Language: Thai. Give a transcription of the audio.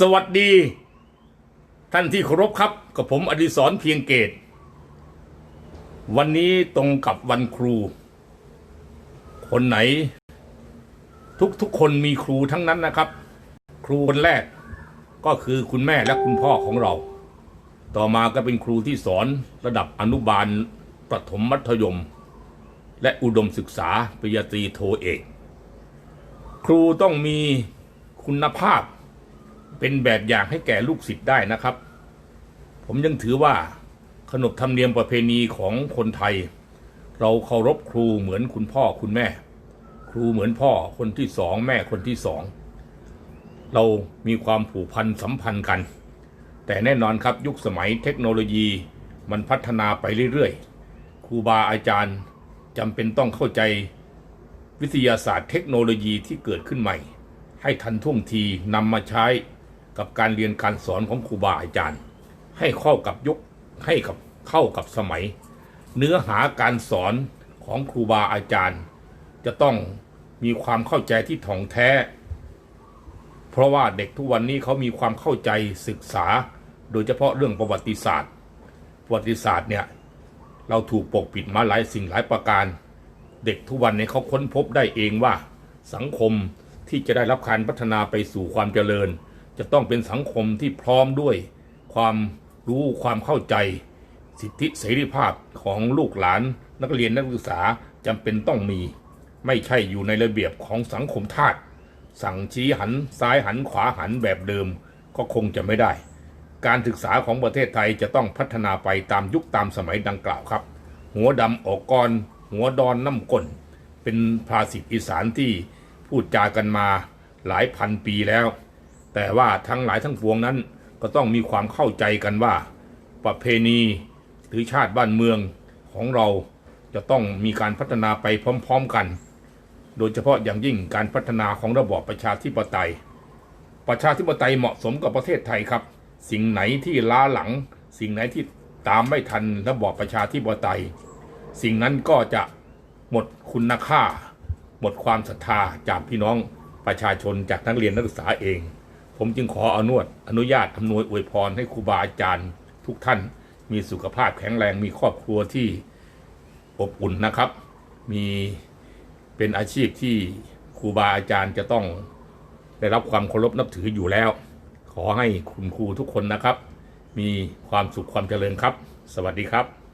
สวัสดี ท่านที่เคารพครับ กับผมอดิศรเพียงเกต วันนี้ตรงกับวันครู คนไหน ทุกทุกคนมีครูทั้งนั้นนะครับ ครูคนแรกก็คือคุณแม่และคุณพ่อของเรา ต่อมาก็เป็นครูที่สอนระดับอนุบาลประถมมัธยม และอุดมศึกษาปริญญาตรีโทเอก ครูต้องมีคุณภาพ เป็นแบบอย่างให้แก่ลูกศิษย์ได้นะครับ ผมยังถือว่าขนบธรรมเนียมประเพณีของคนไทย เราเคารพครูเหมือนคุณพ่อคุณแม่ ครูเหมือนพ่อคนที่สองแม่คนที่สองเรามีความผูกพันสัมพันธ์กัน แต่แน่นอนครับยุคสมัยเทคโนโลยีมันพัฒนาไปเรื่อยๆ ครูบาอาจารย์จำเป็นต้องเข้าใจวิทยาศาสตร์เทคโนโลยีที่เกิดขึ้นใหม่ ให้ทันท่วงทีนำมาใช้ กับการเรียนการสอนของครูบาอาจารย์ ให้เข้ากับยุคให้กับเข้ากับสมัย เนื้อหาการสอนของครูบาอาจารย์ จะต้องมีความเข้าใจที่ถ่องแท้ เพราะว่าเด็กทุกวันนี้เขามีความเข้าใจศึกษา โดยเฉพาะเรื่องประวัติศาสตร์ ประวัติศาสตร์เนี่ยเราถูกปกปิดมาหลายสิ่งหลายประการ เด็กทุกวันนี้เขาค้นพบได้เองว่า สังคมที่จะได้รับการพัฒนาไปสู่ความเจริญ จะต้องเป็นสังคมที่พร้อมด้วยความรู้ความเข้าใจ สิทธิเสรีภาพของลูกหลานนักเรียนนักศึกษาจำเป็นต้องมี ไม่ใช่อยู่ในระเบียบของสังคมทาสสั่งชี้หันซ้ายหันขวาหันแบบเดิมก็คงจะไม่ได้ การศึกษาของประเทศไทยจะต้องพัฒนาไปตามยุคตามสมัยดังกล่าวครับ หัวดำออกกรหัวดอนน้ำก้นเป็นภาษิตอีสานที่พูดจากันมาหลายพันปีแล้ว แต่ว่าทั้งหลายทั้งปวงนั้นก็ต้องมีความเข้าใจกันว่า ประเพณีหรือชาติบ้านเมืองของเราจะต้องมีการพัฒนาไปพร้อม ๆกัน โดยเฉพาะอย่างยิ่งการพัฒนาของระบอบประชาธิปไตย ประชาธิปไตยเหมาะสมกับประเทศไทยครับ สิ่งไหนที่ล้าหลัง สิ่งไหนที่ตามไม่ทันระบอบประชาธิปไตย สิ่งนั้นก็จะหมดคุณค่า หมดความศรัทธาจากพี่น้องประชาชนจากนักเรียนนักศึกษาเอง ผมจึงขออนุญาตอนุญาตอำนวยอวยพรให้ครูบาอาจารย์ทุกท่าน มีสุขภาพแข็งแรงมีครอบครัวที่อบอุ่นนะครับ มีเป็นอาชีพที่ครูบาอาจารย์จะต้องได้รับความเคารพนับถืออยู่แล้ว ขอให้คุณครูทุกคนนะครับ มีความสุขความเจริญครับ สวัสดีครับ